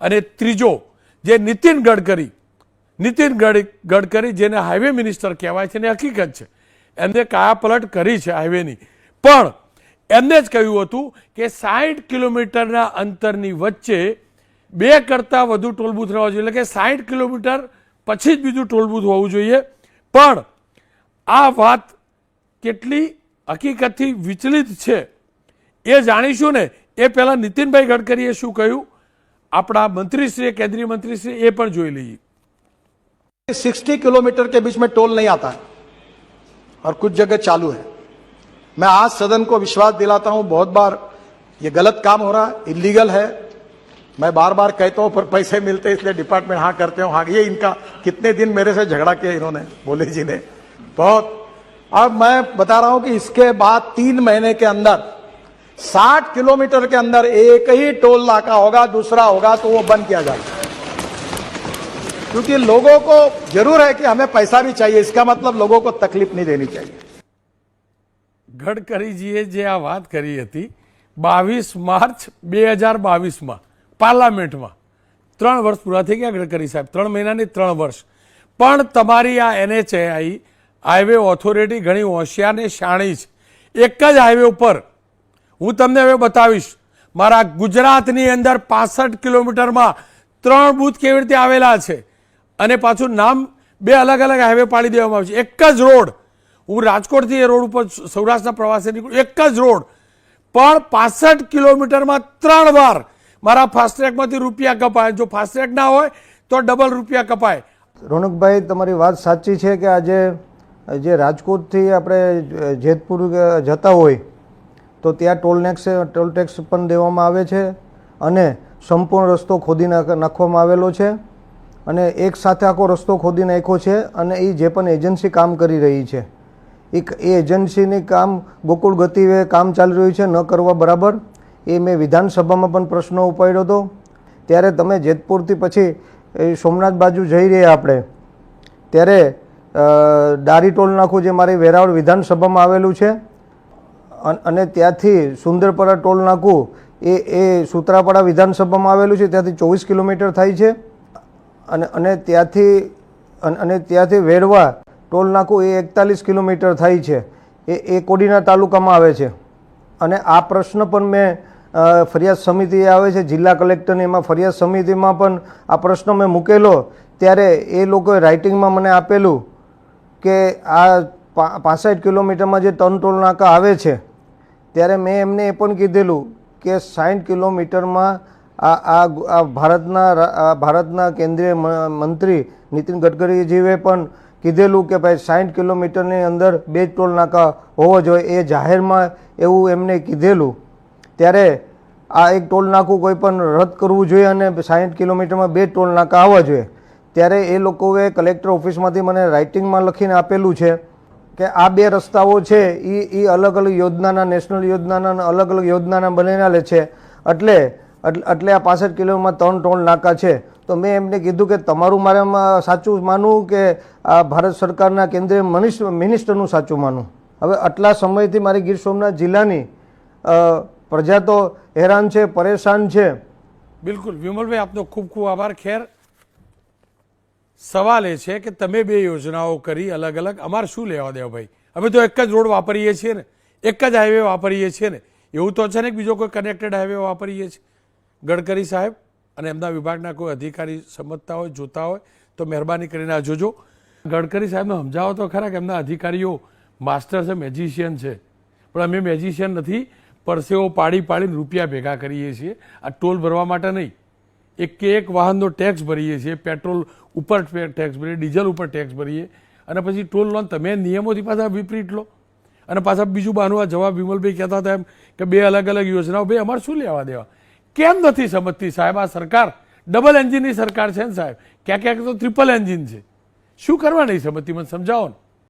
અને ત્રીજો, જે નીતિન ગડકરી નીતિન ગડકરી જેને હાઈવે મિનિસ્ટર કહેવાય છે ને હકીકત છે. એમને કાયાપલટ કરી છે હાઈવેની. પણ એમને જ કહ્યું હતું કે સાઠ કિલોમીટરના અંતરની વચ્ચે બે કરતાં વધુ ટોલ બૂથ રહેવા જોઈએ. એટલે કે સાઠ કિલોમીટર પછી જ બીજું ટોલ બૂથ હોવું જોઈએ. પણ આ વાત કેટલી હકીકતથી વિચલિત છે એ જાણીશું ને. એ પહેલાં નીતિનભાઈ ગડકરીએ શું કહ્યું? આપણા મંત્રીશ્રીએ કેન્દ્રીય મંત્રીશ્રી એ પણ જોઈ લઈએ सिक्सटी किलोमीटर के बीच में टोल नहीं आता है और कुछ जगह चालू है मैं आज सदन को विश्वास दिलाता हूं बहुत बार ये गलत काम हो रहा है इलीगल है मैं बार बार कहता हूं पर पैसे मिलते हैं, इसलिए डिपार्टमेंट हाँ करते हो हाँ ये इनका कितने दिन मेरे से झगड़ा किया इन्होंने बोले जी ने बहुत अब मैं बता रहा हूं कि इसके बाद तीन महीने के अंदर 60 किलोमीटर के अंदर एक ही टोल नाका होगा दूसरा होगा तो वो बंद किया जाएगा क्योंकि लोगों को जरूर है कि हमें पैसा भी चाहिए इसका मतलब लोगों को तकलीफ नहीं देनी चाहिए ગડકરીજીએ જે આ વાત કરી હતી બાવીસ માર્ચ બે હજાર બાવીસમાં પાર્લામેન્ટમાં ત્રણ વર્ષ પૂરા થઈ ગયા ગડકરી સાહેબ ત્રણ મહિનાની ત્રણ વર્ષ પણ તમારી આ એનએચએઆઈ હાઈવે ઓથોરિટી ઘણી હોશિયાર ને શાણી છે એક જ હાઈવે ઉપર હું તમને હવે બતાવીશ, મારા ગુજરાતની અંદર પાસઠ કિલોમીટરમાં ત્રણ બૂથ કેવી રીતે આવેલા છે અને પાછું નામ બે અલગ અલગ હાઈવે પાડી દેવામાં આવે છે. એક જ રોડ, હું રાજકોટથી એ રોડ ઉપર સૌરાષ્ટ્રના પ્રવાસે નીકળું, એક જ રોડ. પણ પાસઠ કિલોમીટરમાં ત્રણ વાર મારા ફાસ્ટ્રેકમાંથી રૂપિયા કપાય. જો ફાસ્ટ્રેક ના હોય, તો ડબલ રૂપિયા કપાય. રોનકભાઈ, તમારી વાત સાચી છે કે આજે જે રાજકોટથી આપણે જેતપુર જતા હોય તો ત્યાં ટોલ નેક્સ, ટોલ ટેક્સ પણ દેવામાં આવે છે અને સંપૂર્ણ રસ્તો ખોદી નાખ- નાખવામાં આવેલો છે અને એક સાથે આખો રસ્તો ખોદી નાખ્યો છે અને એ જે પણ એજન્સી કામ કરી રહી છે. એ એ એજન્સીની કામ ગોકુળ ગતિએ કામ ચાલી રહ્યું છે ન કરવા બરાબર. એ મેં વિધાનસભામાં પણ પ્રશ્ન ઉપાડ્યો હતો. ત્યારે તમે જેતપુરથી પછી સોમનાથ બાજુ જઈ રહ્યા આપણે, ત્યારે દારી ટોલ નાખું જે મારી વેરાવળ વિધાનસભામાં આવેલું છે અન- ત્યાંથી સુંદરપરા ટોલ નાકું એ એ સુત્રાપાડા વિધાનસભામાં આવેલું છે, ત્યાંથી ચોવીસ કિલોમીટર થાય છે. અને અને ત્યાંથી, અન- ત્યાંથી વેડવા ટોલ નાકું એ એકતાલીસ કિલોમીટર થાય છે. એ એ કોડીના તાલુકામાં આવે છે. અને આ પ્રશ્ન પણ મેં ફરિયાદ સમિતિએ આવે છે, જિલ્લા કલેક્ટરની એમાં ફરિયાદ સમિતિમાં પણ આ પ્રશ્ન મેં મૂકેલો. ત્યારે એ લોકોએ રાઇટિંગમાં મને આપેલું કે આ પાસઠ કિલોમીટરમાં જે ત્રણ ટોલ નાકા આવે છે, ત્યારે મેં એમને એ પણ કીધેલું કે સાઠ કિલોમીટરમાં આ આ ભારતના ભારતના કેન્દ્રીય મંત્રી નીતિન ગડકરીજીએ પણ કીધેલું કે ભાઈ સાઠ કિલોમીટરની અંદર બે ટોલ નાકા હોવો જોઈએ એ જાહેરમાં એવું એમને કીધેલું. ત્યારે આ એક ટોલ નાકું કોઈ પણ રદ કરવું જોઈએ અને સાઠ કિલોમીટરમાં બે ટોલ નાકા આવવા જોઈએ. ત્યારે એ લોકોએ કલેક્ટર ઓફિસમાંથી મને રાઇટિંગમાં લખીને આપેલું છે કે આ બે રસ્તાઓ છે એ એ અલગ અલગ યોજનાના, નેશનલ યોજનાના અલગ અલગ યોજનાના બનેલા છે. એટલે એટલે આ પાસઠ કિલોમાં ત્રણ ટોલ નાકા છે. તો મેં એમને કીધું કે તમારું મારે સાચું માનવું કે આ ભારત સરકારના કેન્દ્રીય મિનિસ્ટર મિનિસ્ટરનું સાચું માનવું? હવે આટલા સમયથી મારી ગીર સોમનાથ જિલ્લાની પ્રજા તો હેરાન છે, પરેશાન છે. બિલકુલ. વિમલભાઈ, આપનો ખૂબ ખૂબ આભાર. ખેર સવાલ એ છે કે તમે બે યોજનાઓ કરી અલગ અલગ અમારે શું લેવા દેવા ભાઈ? અમે તો એક જ રોડ વાપરીએ છીએ ને, એક જ હાઈવે વાપરીએ છીએ ને. એવું તો છે ને બીજો કોઈ કનેક્ટેડ હાઈવે વાપરીએ છીએ. ગડકરી સાહેબ અને એમના વિભાગના કોઈ અધિકારી સમજતા હોય, જોતા હોય, તો મહેરબાની કરીને આ જોજો. ગડકરી સાહેબને સમજાવો તો ખરા કે એમના અધિકારીઓ માસ્ટર છે મેજિશિયન છે. પણ અમે મેજિશિયન નથી, પરસેવો પાડી પાડીને રૂપિયા ભેગા કરીએ છીએ. આ ટોલ ભરવા માટે નહીં. એક કે એક વાહનનો ટેક્સ ભરીએ છીએ પેટ્રોલ ઉપર ટેક્સ ભરીએ ડીઝલ ઉપર ટેક્સ ભરીએ. અને પછી ટોલ લોન તમે નિયમોથી પાછા વિપરીત લો. અને પાછા બીજું બહાનું આ જવાબ વિમલભાઈ કહેતા હતા એમ કે બે અલગ અલગ યોજનાઓ, ભાઈ અમારે શું લેવા દેવા? કેમ નથી સમજતી સાહેબ આ સરકાર? ડબલ એન્જિનની સરકાર છે ને સાહેબ. ક્યાંક ક્યાંક તો ટ્રિપલ એન્જિન છે. શું કરવા નહીં સમજતી? મને સમજાવો ને.